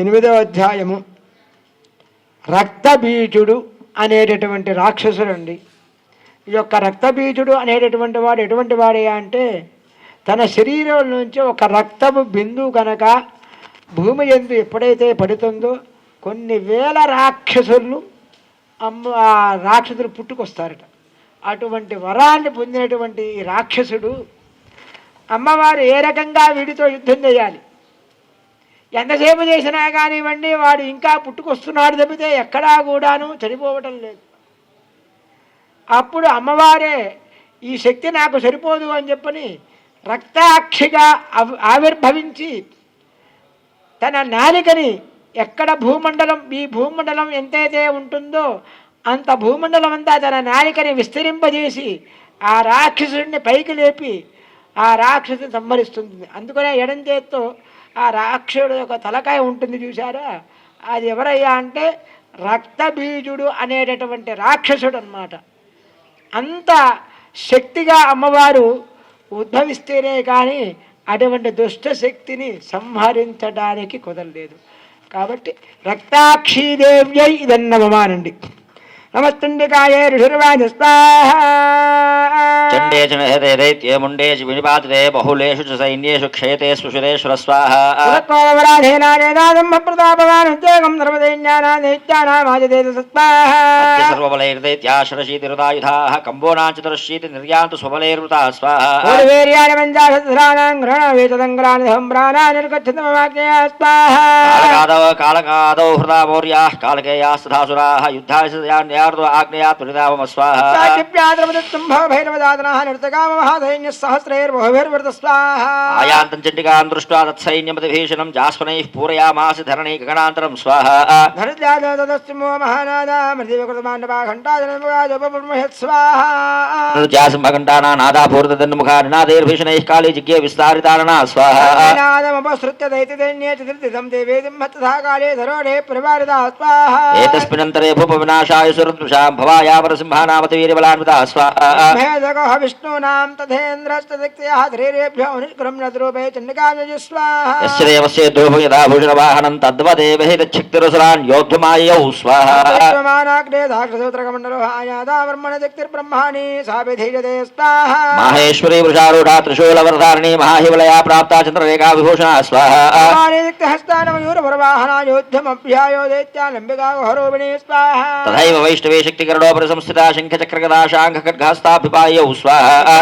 ఎనిమిదవ అధ్యాయము. రక్తబీజుడు అనేటటువంటి రాక్షసుడండి. ఈ యొక్క రక్తబీజుడు అనేటటువంటి వాడు ఎటువంటి వాడే అంటే తన శరీరం నుంచి ఒక రక్తపు బిందువు కనుక భూమి ఎందు ఎప్పుడైతే పడుతుందో కొన్ని వేల రాక్షసులు అమ్మ ఆ రాక్షసులు పుట్టుకొస్తారట. అటువంటి వరాన్ని పొందినటువంటి రాక్షసుడు అమ్మవారు ఏ రకంగా వీడితో యుద్ధం చేయాలి? ఎంతసేపు చేసినా కానివ్వండి వాడు ఇంకా పుట్టుకొస్తున్నాడు తప్పితే ఎక్కడా కూడాను చనిపోవటం లేదు. అప్పుడు అమ్మవారే ఈ శక్తి నాకు సరిపోదు అని చెప్పని రక్తాక్షిగా ఆవి- ఆవిర్భవించి తన నాలికని ఎక్కడ భూమండలం ఈ భూమండలం ఎంతైతే ఉంటుందో అంత భూమండలం అంతా తన నాలికని విస్తరింపజేసి ఆ రాక్షసుడిని పైకి లేపి ఆ రాక్షసుని సంహరిస్తుంది. అందుకనే ఎడం చేత్తో ఆ రాక్షసుడు యొక్క తలకాయ ఉంటుంది చూసారా అది ఎవరయ్యా అంటే రక్తబీజుడు అనేటటువంటి రాక్షసుడు అన్నమాట అంత శక్తిగా అమ్మవారు ఉద్భవిస్తేనే కానీ అటువంటి దుష్ట శక్తిని సంహరించడానికి కుదరలేదు. కాబట్టి రక్తాక్షీదేవ్యై ఇదన్నమమానండి నమస్తండికాయే ఋషిర్వాజ చండే చ మెహతే దైత్యే ముండే చ వినిపాతితే బహుళేషు చ సైన్యేషు క్షేతే సుషురేశ్వర స్వాహేనాదేదాదంభ ప్రతాపవాన్ ఉద్యోగం సర్వదైన్యానా దైత్యానామాజదేత సర్వబలైర్దైత్యాశ్రశీతిరుదాయుధాః కంబోనాం చతురశీతి నిర్యాంతు స్వబలైర్వృతాః స్వాహ. వీర్యాణి పంచాశస్రాణాం గ్రహణ వేచదంగ్రాణి సంభ్రాణా నిర్గచ్చతమవాక్యయా స్వాహ. కాలకాదౌ కాలకాదౌ హృదా మౌర్యాః కాలకేయాస్తథాసురాः యుద్ధాయ శ్రీయార్దో ఆగ్నేయ తులినామ స్వాహ సాకిప్యాద్రమదత్తంభవైరవదాదనః దృష్ట్వా తత్సైన్యమతిభీషణం జాస్వనైః పూరయామాసి ధరణై గగనాంతరం స్వాహ. ధరిద్యాదస్తు మో మహానాదా కాళే ధరోడే ప్రవారిదా స్వాహ. ఏతస్మిన్నంతరే భూపవినాశాయ సుర चतुषां भवायावरसिंहानामतवीरबलान्विता स्वाहा विष्णूनां तथेन्द्रस्तदिक्तयः धीरेभ्यो निष्क्रम्य द्रूपे चण्डिकायुस्वाहा यस्य देवस्य यदा भूषणवाहनं योद्धुमायौ स्वाहा। माहेश्वरी वृषारूढा महाहिवलया प्राप्ता चन्द्ररेखा स्वाहा हस्तानमयूरभरवाहना योद्धमभ्यायो दैत्यालम्बिका स्वाहा। तथैव वैष्णव वैष्णवे शक्ति गरुड़ोपर संस्थिता शंख चक्र गदा शांख खड्गास्ताभिपाय स्वाहा।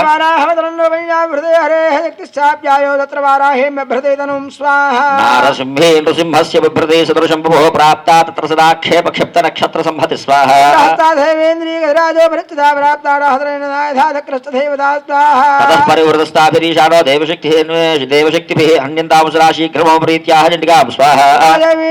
हृदय हरे शक्तिश्चाप्यायो तत्र वाराहे बिभ्रते तनुं स्वाहा। नारसिंहे नृसिंहस्य बिभ्रते सदृशं भुवो प्राप्ता तत्र सदा क्षेपक्षिप्त नक्षत्र संहति स्वाहा हस्ताधैवेन्द्रिय गजराजो भरिच्चिता प्राप्ता रहद्रेण नायधाधक्रश्च देवता स्वाहा। ततः परिवृतस्ताभिरीशानो देवशक्तिः देवशक्तिभिः अन्यन्तामुसरा शीघ्रमो प्रीत्याः चण्डिकां स्वाहा। देवी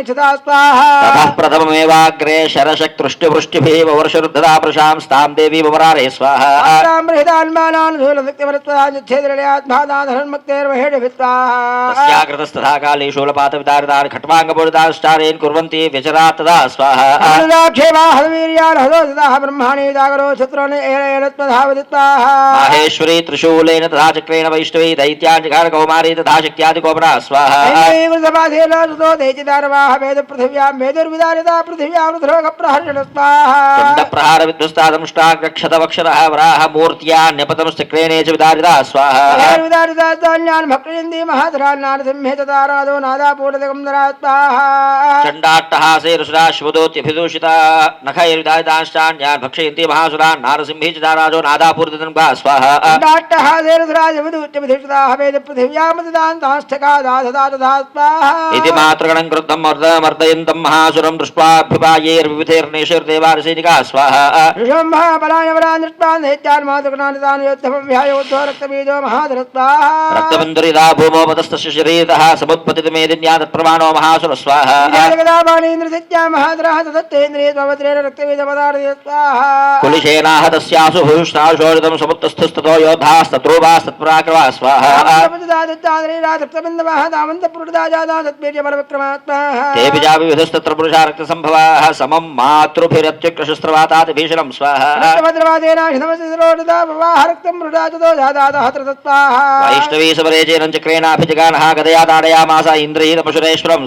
मेक्षता स्वाहा। ततः प्रथममेवाग्रे शरशक्तृष्टिवृष्टिभिः वर्षरुद्धदा प्रशां स्तां देवी ममरारे स्वाहा। तस्याकृतस्तथा काले शूलपातविदारितान् खट्वाङ्गपुरिताश्चारेन् कुर्वन्ति व्यचरा तदा स्वाहाहेश्वरी त्रिशूलेन तथा चक्रेण वैष्णवी दैत्यान् कौमारी तथा शक्त्यादि कोमरा स्वाहा జాగరో శత్రునిధావదిత్వాహ మాహేశ్వరీ త్రిశూలేన తథా చక్రేణ వైష్ణవీ దైత్యాధికార కౌమారీ తథా శక్త్యాది కోమరా స్వాహ దైత్యదారవాహ వేద పృథివ్యాం వేదుర్విదారిత పృథివ్యాం ధ్రువక ప్రహర్షణ స్వాహ కుండప్రహార విధ్వస్తాదంష్టాక్షతవక్షరः వరాహ మూర్త్యా న్యపతనుశ్చక్రేణే చ విదారితా స్వాహ విదారితాన్యాన్ భక్తింది మహాధరాన్నారసింహే తారాదో నాదాపూర్ణకం దరా స్వాహ చండాట్టహాసే రుషురాశ్వదోత్యభిదూషిత నఖైర్విదారితాంశ్చాన్యాన్ భక్షయంతి మహాసురాన్ నారసింహీ చ దారాజో నాదాపూర్తితం గా స్వాహ వేద పృథివ్యామదాంతాష్టకా దాసదా తదా స్వాహ ఇది మాతృగణం కృతం మర్దయంతం మహాసురం దృష్ట్వాభ్యుపాయైర్వివిధైర్నేషైర్దేవారసైనికా స్వాహా ఋషంభా బలాయ బలాన్ దృష్ట్వా నైత్యాన్ మాతుకనాని తాను యోద్ధవం వ్యాయోద్ధో రక్తబీజో మహాధరత్వాః రక్తబంధురిదా భూమోపతస్తస్య శరీరతః సముత్పతిత మేదిన్యా తత్ప్రమాణో మహాసుర స్వాహా జగదాబాణీంద్రసిత్యా మహాధరः తదత్తేంద్రియ త్వవత్రేణ రక్తబీజపదార్థ కులిశేనాహ తస్యాసు భూష్ణాశోడితం సముత్తస్థుస్తతో యోద్ధాస్తత్రూపాస్తత్పరాక్రమా స్వాహా కేపి తేపిజావి విధుస్తత్ర పురుషా రక్త సంభవా సమం మాతృభిరత్యుక్తశుస్త్రవాతాత్ భీషణం వైష్ణవీ సమరేచేనం చక్రేణాభి జగాన గదయా తాడయామాస ఇంద్రహీన పశురేశ్వరం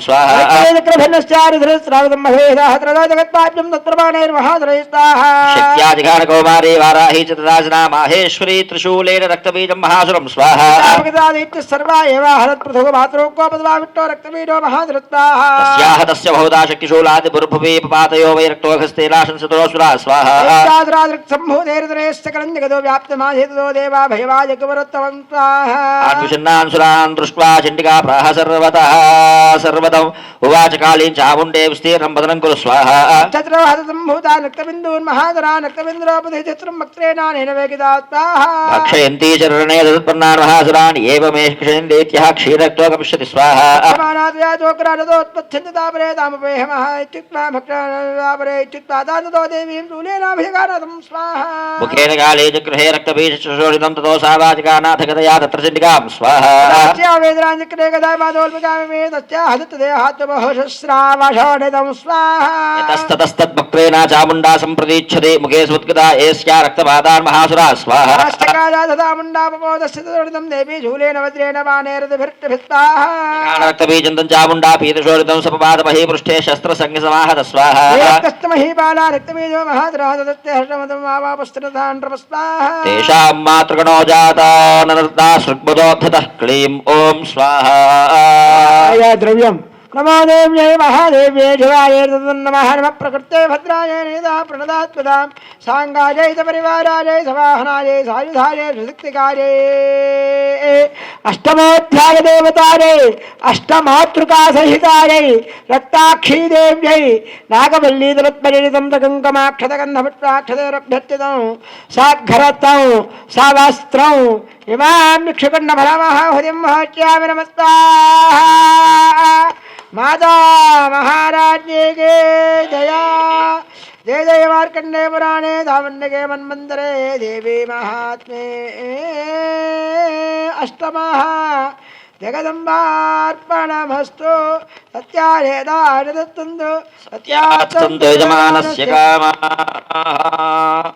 స్వాహాజిఘాన కౌమారీ వారాహీ చితరాజనా మాహేశ్వరీ త్రిశూలేన రక్తబీజం మహాసురం స్వాహ సర్వా ఏవాహరత్ పృథు మాతృ కోపద్వావిట్టో రక్తబీజో మహాధృత్వాహ याहतस्य बहुधा शक्तिशूलादि भुर्भुवे पपातयो वै रक्तोघस्तेलाशंसतोऽसुरा स्वाहा एकाद्रादृक्सम्भूतेर्दरेश्च देवा दृष्ट्वा चण्डिका प्राह सर्वतः। सर्वतम् उवाच चामुण्डे विस्तीर्णं कुरु स्वाहा। तत्र हतसम्भूता नक्तबिन्दून् महाधरा चरणे तदुत्पन्नान् महासुरान् गमिष्यति स्वाहा। समानादया तदापरे तामपेहमः इत्युक्त्वा भक्तापरे इत्युक्त्वा दानतो देवीं शूलेनाभिगारतं स्वाहा मुखेन काले चक्रहे रक्तबीजशोषितं ततो सावाचिकानाथगतया तत्र सिद्धिकां स्वाहा तस्या वेदराञ्चक्रे गदामादोल्पिकामे तस्या हदत्तदेहात्मभोषस्रावषोडितं स्वाहा यतस्ततस्तद्भक्त्रेण चामुण्डा सम्प्रतीच्छते मुखे सुवत्कृता एस्या रक्तपादान्महासुरा स्वाहा अष्टकाला तदा मुण्डापमोदस्य तदोडितं देवी शूलेन वज्रेण वानेरदभिर्भिस्ताः रक्तबीजन्तं चामुण्डा पीतशोडितं ఉపపాదమహీ పృష్ఠే శస్త్రసంఘసమాహత స్వాహాస్తమహీ బాలా రక్తమేజో మహాద్రాహతేషాం మాతృగణో జాతానర్దా సృగ్బుధోద్ధత క్లీం ఓం స్వాహా। ద్రవ్యం. नमो देव्यै महादेव्यै शिवायै नमः नमः भद्राय नेता प्रणदात्मदां साङ्गायै सपरिवारायै समाहनायै सायुधायै सशक्तिकार्यै अष्टमोऽध्यायदेवतायै अष्टमातृकासहितायै रक्ताक्षीदेव्यै साघरतौ सा वास्त्रौ इमां निक्षकण्डफलमः हृदिं माता महाराज के जया जय। जय मारकंडे पुराणे धावण्य के मन्मंतरे देवी महात्मे। अष्टमः जगदम्बार्पणमस्तु। सत्यारेदानि दत्तन्तु यजमानस्य कामाः।